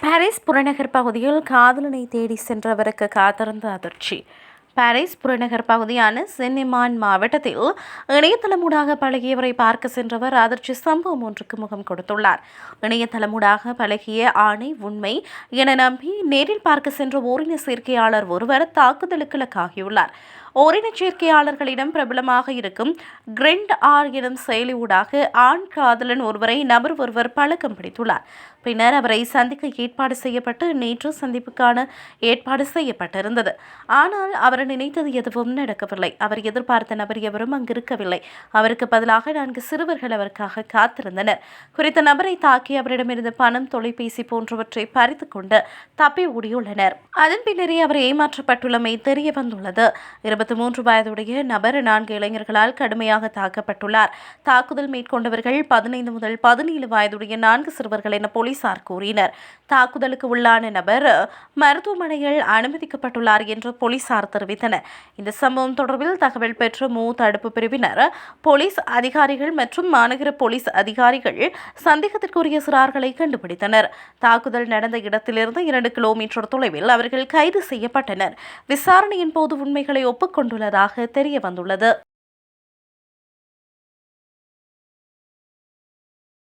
Paris புறநகர் பகுதியில் காதலனை தேடி சென்றவருக்கு காத்திருந்த அதிர்ச்சி. பாரிஸ் புறநகர் பகுதியான சென்னிமான் மாவட்டத்தில் இணையதளமூடாக பழகியவரை பார்க்க சென்றவர் அதிர்ச்சி சம்பவம் ஒன்றுக்கு முகம் கொடுத்துள்ளார். இணையதளமூடாக பழகிய ஆணை உண்மை என நம்பி நேரில் பார்க்க சென்ற ஓரின சேர்க்கையாளர் ஒருவர் தாக்குதலுக்கு இலக்காகியுள்ளார். ஓரின சேர்க்கையாளர்களிடம் பிரபலமாக இருக்கும் கிரெண்ட் ஆர் எனும் ஊடாக ஆண் காதலன் ஒருவரை நபர் ஒருவர் பழக்கம் பிடித்துள்ளார். பின்னர் அவரை சந்திக்க ஏற்பாடு செய்யப்பட்டு நேற்று சந்திப்புக்கான ஏற்பாடு செய்யப்பட்டிருந்தது. ஆனால் அவர் நினைத்தது எதுவும் நடக்கவில்லை. அவர் எதிர்பார்த்த நபர் எவரும் அங்கிருக்கவில்லை. அவருக்கு பதிலாக நான்கு சிறுவர்கள் அவருக்காக காத்திருந்தனர். குறித்த நபரை தாக்கி அவரிடமிருந்து பணம் தொலைபேசி போன்றவற்றை பறித்து கொண்டு தப்பி ஓடியுள்ளனர். அதன் பின்னரே அவர் ஏமாற்றப்பட்டுள்ளமை தெரிய வந்துள்ளது இருபத்தி மூன்று வயதுடைய நபர் நான்கு இளைஞர்களால் கடுமையாக தாக்கப்பட்டுள்ளார். தாக்குதல் மேற்கொண்டவர்கள் பதினைந்து முதல் பதினேழு வயதுடைய நான்கு சிறுவர்கள் என போலீசார் கூறினர். தாக்குதலுக்கு உள்ளான நபர் மருத்துவமனையில் அனுமதிக்கப்பட்டுள்ளார் என்று போலீசார் தெரிவித்தனர். இந்த சம்பவம் தொடர்பில் தகவல் பெற்ற மூ. தடுப்பு பிரிவினர் போலீஸ் அதிகாரிகள் மற்றும் மாநகர போலீஸ் அதிகாரிகள் சந்தேகத்திற்குரிய சிறார்களை கண்டுபிடித்தனர். தாக்குதல் நடந்த இடத்திலிருந்து இரண்டு கிலோமீட்டர் தொலைவில் அவர்கள் கைது செய்யப்பட்டனர். விசாரணையின் போது உண்மைகளை கொண்டுள்ளதாக தெரிய வந்துள்ளது